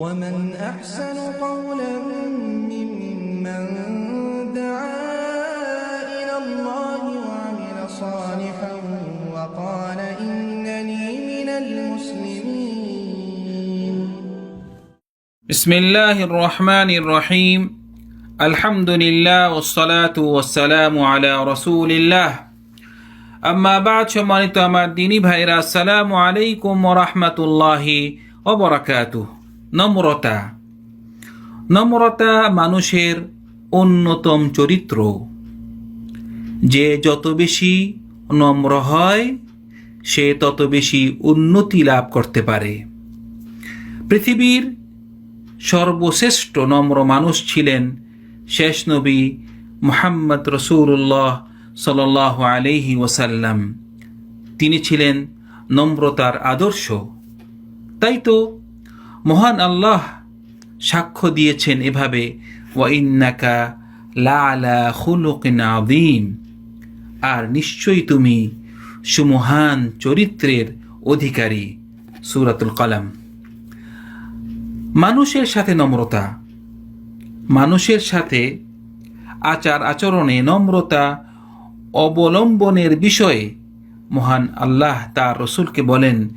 ومن أحسن قولا ممن دعا إلى الله وعمل صالحا وقال إنني من المسلمين. بسم الله الرحمن الرحيم. الحمد لله والصلاة والسلام على رسول الله أما بعد شمال تامات ديني بهيرا السلام عليكم ورحمة الله وبركاته নম্রতা। নম্রতা মানুষের অন্যতম চরিত্র। যে যত বেশি নম্র হয়, সে তত বেশি উন্নতি লাভ করতে পারে। পৃথিবীর সর্বশ্রেষ্ঠ নম্র মানুষ ছিলেন শেষ নবী মুহাম্মদ রসুল্লাহ সাল আলহি ওসাল্লাম তিনি ছিলেন নম্রতার আদর্শ। তাই তো মহান আল্লাহ সাক্ষ্য দিয়েছেন এভাবে, ওয়াইন্নাকা লা আলা খুলুকিন আযীম আর নিশ্চয়ই তুমি সুমহান চরিত্রের অধিকারী, সুরাতুল কালাম। মানুষের সাথে নম্রতা, মানুষের সাথে আচার আচরণে নম্রতা অবলম্বনের বিষয়ে মহান আল্লাহ তার রসুলকে বলেন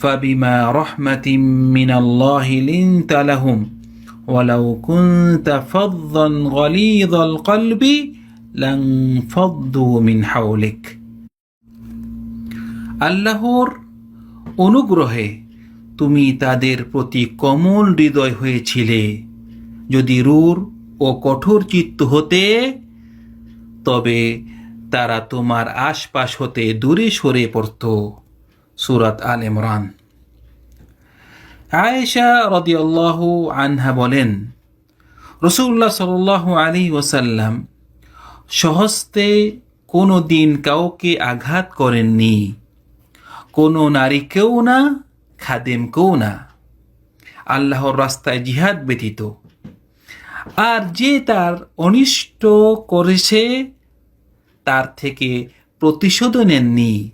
ফাবিমা রহমাতিম মিনাল্লাহি লিনতা লাহুম ওয়ালাউ কুনতা ফাদদান গলিযাল কলবি লানফাদ্দু মিন হাওলিক আল্লাহর অনুগ্রহে তুমি তাদের প্রতি কমল হৃদয় হয়েছিলে। যদি রূর ও কঠোর চিত্ত হতে, তবে তারা তোমার আশপাশ হতে দূরে সরে পড়ত। সুরাত আল ইমরান। আয়েশা রদিয়াল্লাহু আনহা বলেন রসুল্লাহ সাল আলী ওসাল্লাম সহস্তে কোনো দিন কাউকে আঘাত করেননি। কোনো নারীকেও না, খাদেমকেও না। আল্লাহর রাস্তায় জিহাদ ব্যতীত। আর যে তার অনিষ্ট করেছে, তার থেকে প্রতিশোধ নেননি।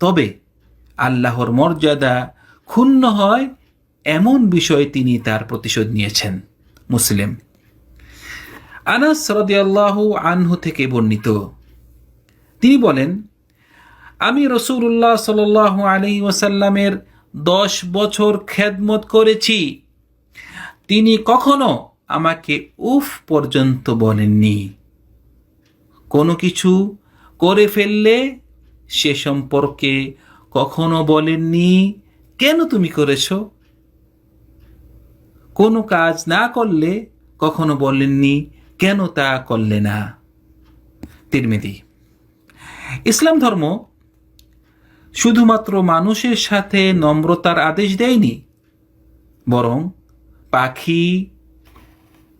তবে আল্লাহর মর্যাদা ক্ষুণ্ণ হয় এমন বিষয়ে তিনি তার প্রতিশোধ নিয়েছেন মুসলিম। আনাস রদিয়াল্লাহু আনহু থেকে বর্ণিত। তিনি বলেন, আমি রসুল্লাহ সাল আলী ওসাল্লামের দশ বছর খেদমত করেছি। তিনি কখনো আমাকে উফ পর্যন্ত বলেননি। কোনো কিছু করে ফেললে সে সম্পর্কে কখনো বলেননি, কেন তুমি করেছ? কোনো কাজ না করলে কখনো বলেননি, কেন তা করলে না? তিরমিদি। ইসলাম ধর্ম শুধুমাত্র মানুষের সাথে নম্রতার আদেশ দেয়নি, বরং পাখি,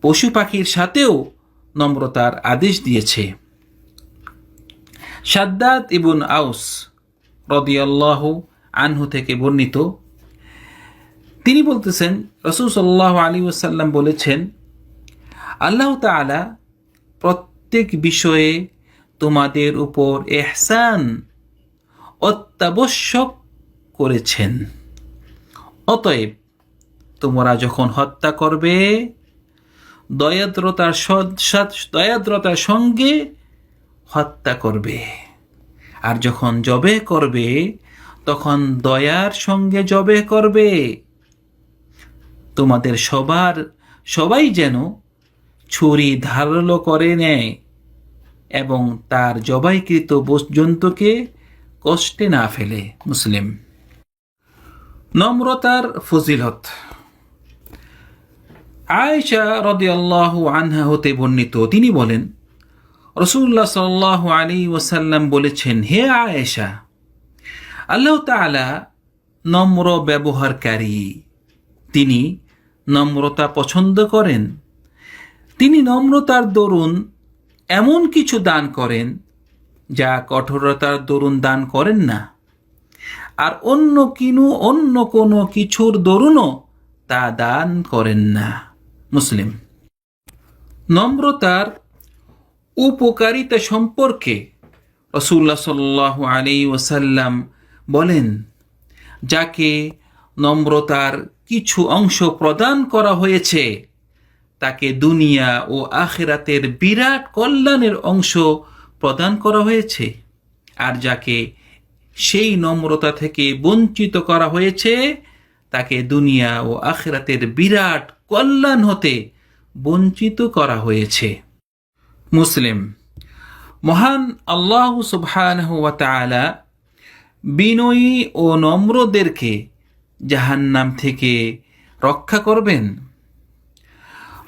পশু পাখির সাথেও নম্রতার আদেশ দিয়েছে। সাদ্দাত ইবুন আউস রদিয়াল্লাহ আনহু থেকে বর্ণিত। তিনি বলতেছেন, রসুল সাল্লাহ আলী ওসাল্লাম বলেছেন, আল্লাহ তালা প্রত্যেক বিষয়ে তোমাদের উপর এহসান অত্যাবশ্যক করেছেন। অতএব তোমরা যখন হত্যা করবে, দয়াদ্রতার দয়াদ্রতার সঙ্গে হত্যা করবে। আর যখন জবে করবে, তখন দয়ার সঙ্গে জবে করবে। তোমাদের সবার, সবাই যেন ছুরি ধারালো করে নেয় এবং তার জবাইকৃত জন্তুকে কষ্টে না ফেলে, মুসলিম। নম্রতার ফজিলত। আয়েশা রদিয়াল্লাহু আনহা হতে বর্ণিত, তিনি বলেন রসুল্লাহ সাল্লাহ আলী ওসাল্লাম বলেছেন, হে আয়েশা, আল্লাহ তালা নম্র ব্যবহারকারী। তিনি নম্রতা পছন্দ করেন। তিনি নম্রতার দরুন এমন কিছু দান করেন যা কঠোরতার দরুন দান করেন না। আর অন্য কিনু, অন্য কোনো কিছুর দরুনও তা দান করেন না। মুসলিম, নম্রতার উপকারিতা সম্পর্কে রসুল্লাহ সাল্লাহ আলী ওসাল্লাম বলেন, যাকে নম্রতার কিছু অংশ প্রদান করা হয়েছে, তাকে দুনিয়া ও আখেরাতের বিরাট কল্যাণের অংশ প্রদান করা হয়েছে। আর যাকে সেই নম্রতা থেকে বঞ্চিত করা হয়েছে, তাকে দুনিয়া ও আখেরাতের বিরাট কল্যাণ হতে বঞ্চিত করা হয়েছে। মুসলিম। মহান আল্লাহ সুবহানাহু বিনয়ী ও নম্রদেরকে জাহান্নাম থেকে রক্ষা করবেন।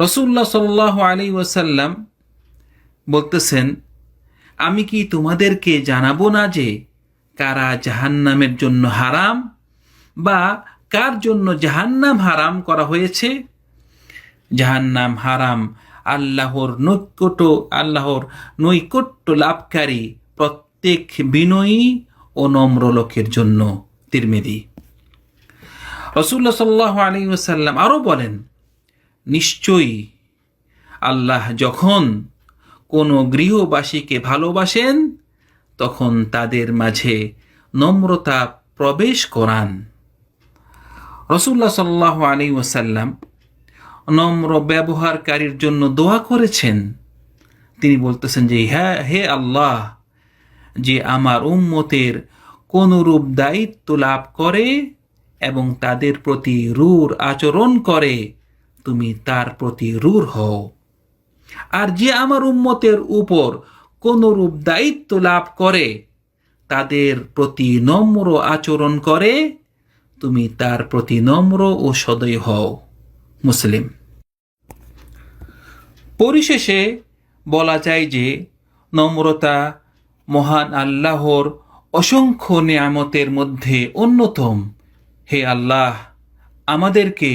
রসুল্লাহ সাল্লাহ আলী ওয়াসাল্লাম বলতেছেন, আমি কি তোমাদেরকে জানাব না যে কারা জাহান্নামের জন্য হারাম বা কার জন্য জাহান্নাম হারাম করা হয়েছে? জাহান্নাম হারাম আল্লাহর নৈকট্য আল্লাহর নৈকট্য লাভকারী প্রত্যেক বিনয়ী ও নম্র লোকের জন্য। তিরমিদি রসুল্লা সাল্লাহ আলী ওসাল্লাম আরও বলেন, নিশ্চয়ই আল্লাহ যখন কোনো গৃহবাসীকে ভালোবাসেন, তখন তাদের মাঝে নম্রতা প্রবেশ করান। রসুল্লাহ সাল্লাহ আলী ওসাল্লাম নম্র ব্যবহারকারীর জন্য দোয়া করেছেন। তিনি বলতেছেন যে হ্যাঁ হে আল্লাহ, যে আমার উম্মতের কোনরূপ দায়িত্ব লাভ করে এবং তাদের প্রতি রূর আচরণ করে, তুমি তার প্রতি রূর হও। আর যে আমার উম্মতের উপর কোনরূপ দায়িত্ব লাভ করে, তাদের প্রতি নম্র আচরণ করে, তুমি তার প্রতি নম্র ও সদয় হও। মুসলিম। পরিশেষে বলা যায় যে, নম্রতা মহান আল্লাহর অসংখ্য নিয়ামতের মধ্যে অন্যতম। হে আল্লাহ, আমাদেরকে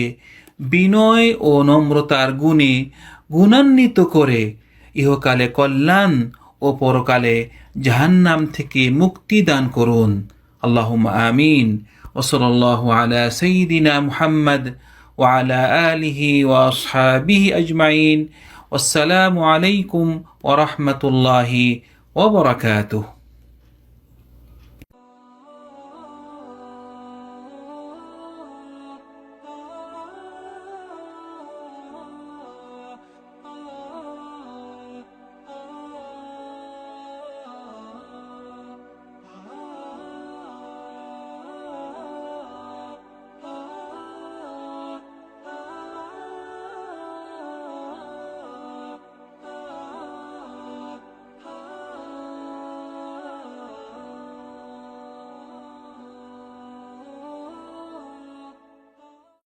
বিনয় ও নম্রতার গুণে গুণান্বিত করে ইহকালে কল্যাণ ও পরকালে জাহান্নাম থেকে মুক্তি দান করুন। আল্লাহ আমিন। ওসল্লাহ আলা সঈদিনা মুহাম্মদ وعلى آله وأصحابه أجمعين. والسلام عليكم ورحمة الله وبركاته.